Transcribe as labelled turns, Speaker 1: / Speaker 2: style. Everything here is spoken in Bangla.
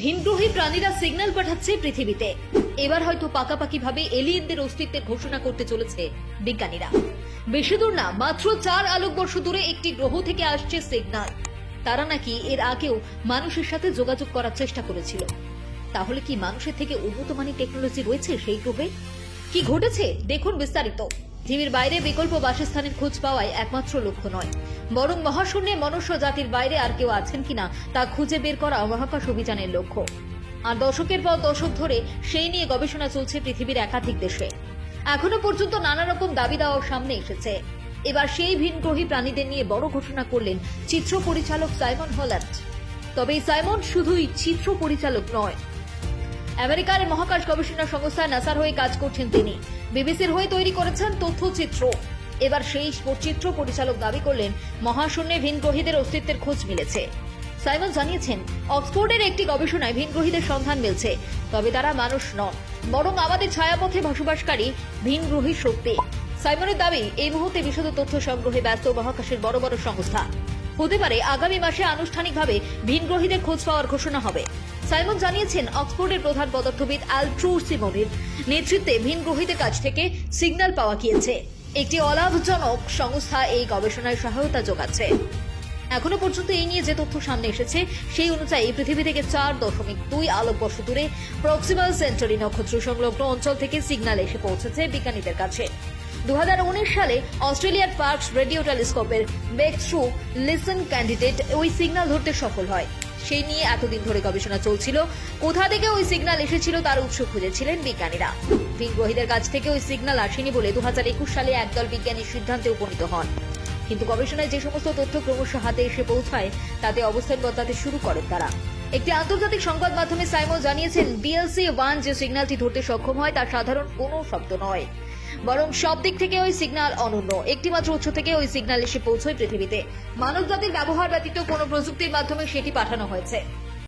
Speaker 1: ভিনগ্রহী প্রাণীরা সিগন্যাল পাঠাচ্ছে পৃথিবীতে। এবার হয়তো পাকাপাকি ভাবে এলিয়েনদের অস্তিত্বের ঘোষণা করতে চলেছে বিজ্ঞানীরা। বেশি দূর না, মাত্র চার আলোকবর্ষ দূরে একটি গ্রহ থেকে আসছে সিগন্যাল তারা নাকি এর আগেও মানুষের সাথে যোগাযোগ করার চেষ্টা করেছিল। তাহলে কি মানুষের থেকে উন্নত মানের টেকনোলজি রয়েছে সেই গ্রহে? কি ঘটেছে? দেখুন বিস্তারিত। পৃথিবীর বাইরে বিকল্প বাসস্থানের খোঁজ পাওয়াই একমাত্র লক্ষ্য নয়। বরং মহাশূন্যে মনুষ্য জাতির বাইরে আর কেউ আছেন কিনা তা খুঁজে বের করা মহাকাশ অভিযানের লক্ষ্য। আর দশকের পর দশক ধরে সেই নিয়ে গবেষণা চলছে পৃথিবীর একাধিক দেশে। এখনও পর্যন্ত নানা রকম দাবি দেওয়ার সামনে এসেছে। এবার সেই ভিনগ্রহী প্রাণীদের নিয়ে বড় ঘোষণা করলেন চিত্র পরিচালক সাইমন হল্যান্ড। তবে সাইমন শুধুই চিত্র পরিচালক নয় আমেরিকার মহাকাশ গবেষণা সংস্থা নাসার হয়ে কাজ করছেন তিনি। বিবিসির হয়ে তৈরি করেছেন তথ্যচিত্র। এবার সেই চিত্র পরিচালক দাবি করলেন, মহাশূন্যে ভিনগ্রহীদের অস্তিত্বের খোঁজ মিলেছে। সাইমন জানিয়েছেন, অক্সফোর্ডের একটি গবেষণায় ভিনগ্রহীদের সন্ধান মিলছে, তবে তারা মানুষ নন, বরং আমাদের ছায়াপথে বসবাসকারী ভিনগ্রহী শক্তি। সাইমনের দাবি, এই মুহূর্তে বিশদ তথ্য সংগ্রহে ব্যস্ত মহাকাশের বড় বড় সংস্থা। হতে পারে আগামী মাসে আনুষ্ঠানিকভাবে ভিনগ্রহীদের খোঁজ পাওয়ার ঘোষণা হবে। সাইমন জানিয়েছেন, অক্সফোর্ডের প্রধান পদার্থবিদ অ্যালট্রু সিমোনের নেতৃত্বে ভিনগ্রহীদের কাছ থেকে সিগন্যাল পাওয়া গিয়েছে। একটি অলাভজনক সংস্থা এই গবেষণায় সহায়তা যোগাচ্ছে। এখনও পর্যন্ত এই নিয়ে যে তথ্য সামনে এসেছে, সেই অনুযায়ী পৃথিবী থেকে চার দশমিক দুই আলোকবর্ষ দূরে প্রক্সিমাল সেন্টারি নক্ষত্র সংলগ্ন অঞ্চল থেকে সিগন্যাল এসে পৌঁছেছে বিজ্ঞানীদের কাছে। সালে অস্ট্রেলিয়ার পার্কস রেডিও টেলিস্কোপের বেক থ্রু লিসন ক্যান্ডিডেট ওই সিগন্যাল ধরতে সফল হয়। সেই নিয়ে এতদিন ধরে গবেষণা চলছিল। কোথা থেকে ওই সিগন্যাল এসেছিল তার উৎস খুঁজেছিলেন বিজ্ঞানীরা। ভিনগ্রহীদের কাছ থেকে ওই সিগন্যাল আসেনি বলে দুই হাজার একুশ সালে একদল বিজ্ঞানী সিদ্ধান্তে উপনীত হন। কিন্তু গবেষণায় যে সমস্ত তথ্য ক্রমশ হাতে এসে পৌঁছায়, তাতে অবস্থান বদলাতে শুরু করেন তারা। একটি আন্তর্জাতিক সংবাদ মাধ্যমে সাইমন জানিয়েছেন, বিএলসি ওয়ান যে সিগন্যালটি ধরতে সক্ষম হয়, তা সাধারণ কোনো শব্দ নয়। বরং সব দিক থেকে ওই সিগন্যাল অনন্য। একটিমাত্র উৎস থেকে ওই সিগন্যাল এসে পৌঁছয় পৃথিবীতে। মানব জাতির ব্যবহার ব্যতীত কোনো প্রযুক্তির মাধ্যমে সেটি পাঠানো হয়েছে।